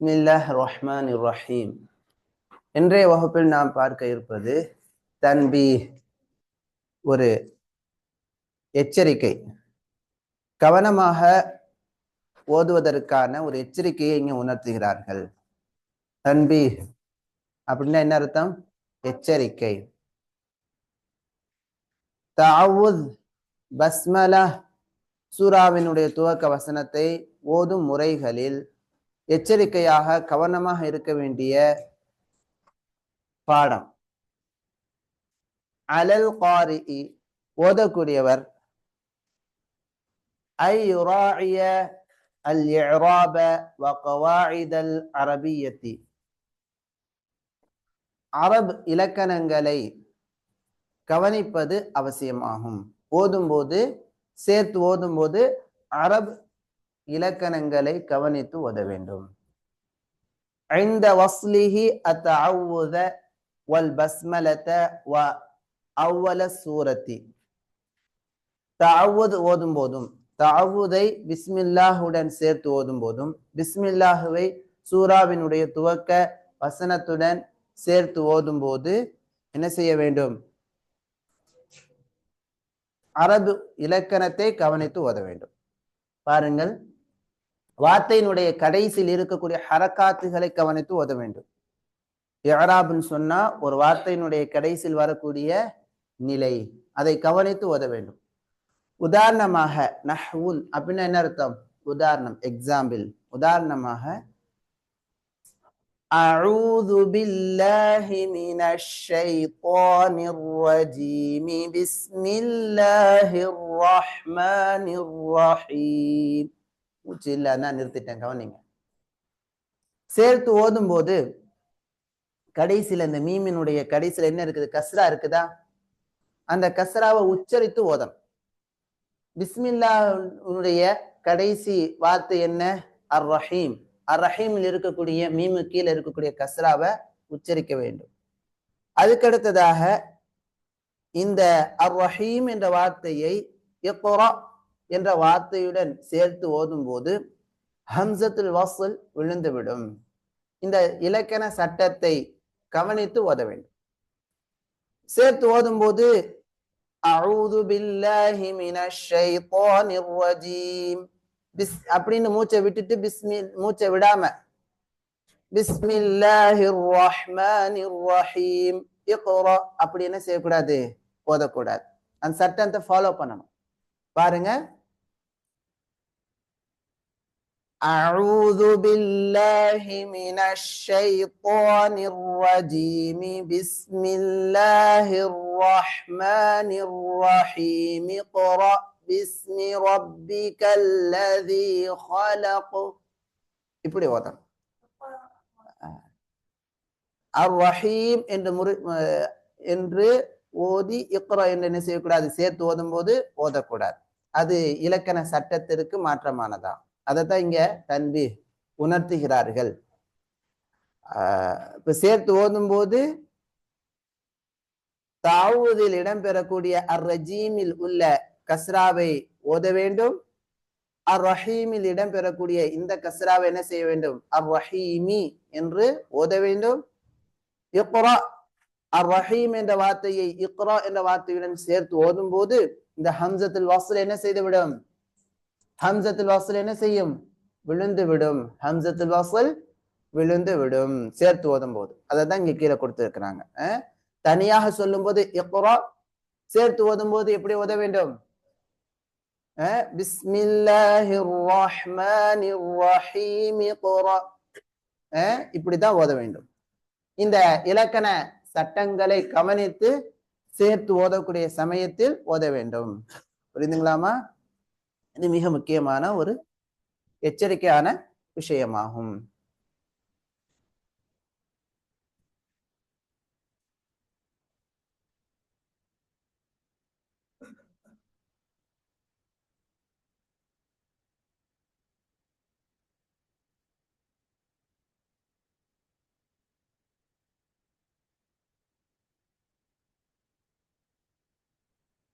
பிஸ்மில்லாஹ் ரஹ்மான் ரஹீம் இன்றைய வகுப்பில் நாம் பார்க்க இருப்பது தன்பி ஒரு எச்சரிக்கை. கவனமாக ஓதுவதற்கான ஒரு எச்சரிக்கையை இங்கே உணர்த்துகிறார்கள். தன்பி அப்படின்னா என்ன அர்த்தம்? எச்சரிக்கை. தாவூத் பஸ்மலா சூராவினுடைய துவக்க வசனத்தை ஓதும் முறைகளில் எச்சரிக்கையாக கவனமாக இருக்க வேண்டிய பாடம். அலல் காரி ஓதக்கூடியவர். ஐ யுராய அல் இዕராப வ கவாயிதல் அரபியத்தி. அரபு இலக்கணங்களை கவனிப்பது அவசியமாகும். ஓதும்போது சேர்த்து ஓதும்போது அரபு இலக்கணங்களை கவனித்து ஓத வேண்டும் عند وصله التعوذ والبسملة وأول السورة تعوذ ஓதும் போதும் தஅவுதை பிஸ்மில்லாஹுடன் சேர்த்து ஓதும் போதும் பிஸ்மில்லாஹுவை சூராவினுடைய துவக்க வசனத்துடன் சேர்த்து ஓதும் போது என்ன செய்ய வேண்டும் அரபு இலக்கணத்தை கவனித்து ஓத வேண்டும் பாருங்கள் வார்த்தையினுடைய கடைசியில் இருக்கக்கூடிய ஹரக்காத்துகளை கவனித்து ஓத வேண்டும் இஹராப்னு சொன்னா ஒரு வார்த்தையினுடைய கடைசியில் வரக்கூடிய நிலை அதை கவனித்து ஓத வேண்டும் உதாரணமாக நஹ்வுன் அப்படின்னா என்ன அர்த்தம் உதாரணம் எக்ஸாம்பிள் உதாரணமாக أعوذ بالله من الشيطان الرجيم بسم الله الرحمن الرحيم மூச்சு இல்லைன்னா நிறுத்திட்டேன் கவனிங்க. சேர்த்து ஓதும் போது கடைசியில இந்த மீமினுடைய கடைசியில என்ன இருக்குது? கஸ்ரா இருக்குதா? அந்த கஸ்ராவை உச்சரித்து ஓதம் பிஸ்மில்லாவுடைய கடைசி வார்த்தை என்ன? அர் ரஹீம் அர் ரஹீமில் இருக்கக்கூடிய மீமு கீழே இருக்கக்கூடிய கஸ்ராவை உச்சரிக்க வேண்டும். அதுக்கடுத்ததாக இந்த அர் ரஹீம் என்ற வார்த்தையை இக்ரா என்ற வார்த்தையுடன் சேர்த்து ஓதும் போது ஹம்சத்துல் வாசல் விழுந்துவிடும். இந்த இலக்கண சட்டத்தை கவனித்து ஓத வேண்டும். சேர்த்து ஓதும் போது அவுது பில்லாஹி மினஷ் ஷைத்தானிர் ரஜீம். பிஸ் அப்படின்னு மூச்சை விட்டுட்டு பிஸ்மி மூச்சை விடாம பிஸ்மில்லாஹிர் ரஹ்மானிர் ரஹீம். இக்ரா அப்படின்னு செய்யக்கூடாது ஓதக்கூடாது. அந்த சட்டத்தை ஃபாலோ பண்ணணும். பாருங்க. أعوذ بالله من الشيطان الرجيم بسم الله الرحمن الرحيم اقرأ باسم ربك الذي خلق இப்படி ஓதணும் அர் ரஹீம் என்று முறை என்று ஓதி இக்ரா என்று என்ன செய்யக்கூடாது சேர்த்து ஓதும் போது ஓதக்கூடாது அது இலக்கண சட்டத்திற்கு மாற்றமானதா அதைத்தான் இங்க தன்பி உணர்த்துகிறார்கள். இப்ப சேர்த்து ஓதும் போது தாவூதில் இடம்பெறக்கூடிய அர் ரஜீமில் உள்ள கஸ்ராவை ஓத வேண்டும். அர் ரஹீமில் இடம்பெறக்கூடிய இந்த கஸ்ராவை என்ன செய்ய வேண்டும்? அர் ரஹீமி என்று ஓத வேண்டும். இக்ரா அர் ரஹீம் என்ற வார்த்தையை இக்ரா என்ற வார்த்தையுடன் சேர்த்து ஓதும் போது இந்த ஹம்சத்தில் வாசல் என்ன செய்துவிடும்? ஹம்சத்துல் வாசல் என்ன செய்யும்? விழுந்து விடும். ஹம்சத்துல் வாசல் விழுந்து விடும். சேர்த்து ஓதும் போது அதை தான் இங்க கீழே கொடுத்துருக்கிறாங்க. தனியாக சொல்லும் போது இக்ரா சேர்த்து ஓதும் போது எப்படி ஓத வேண்டும்? பிஸ்மில்லாஹிர் ரஹ்மானிர் ரஹீம் இக்ரா இப்படிதான் ஓத வேண்டும். இந்த இலக்கண சட்டங்களை கவனித்து சேர்த்து ஓதக்கூடிய சமயத்தில் ஓத வேண்டும். புரிந்துங்களாமா இது மிக முக்கியமான ஒரு எச்சரிக்கையான விஷயமாகும்.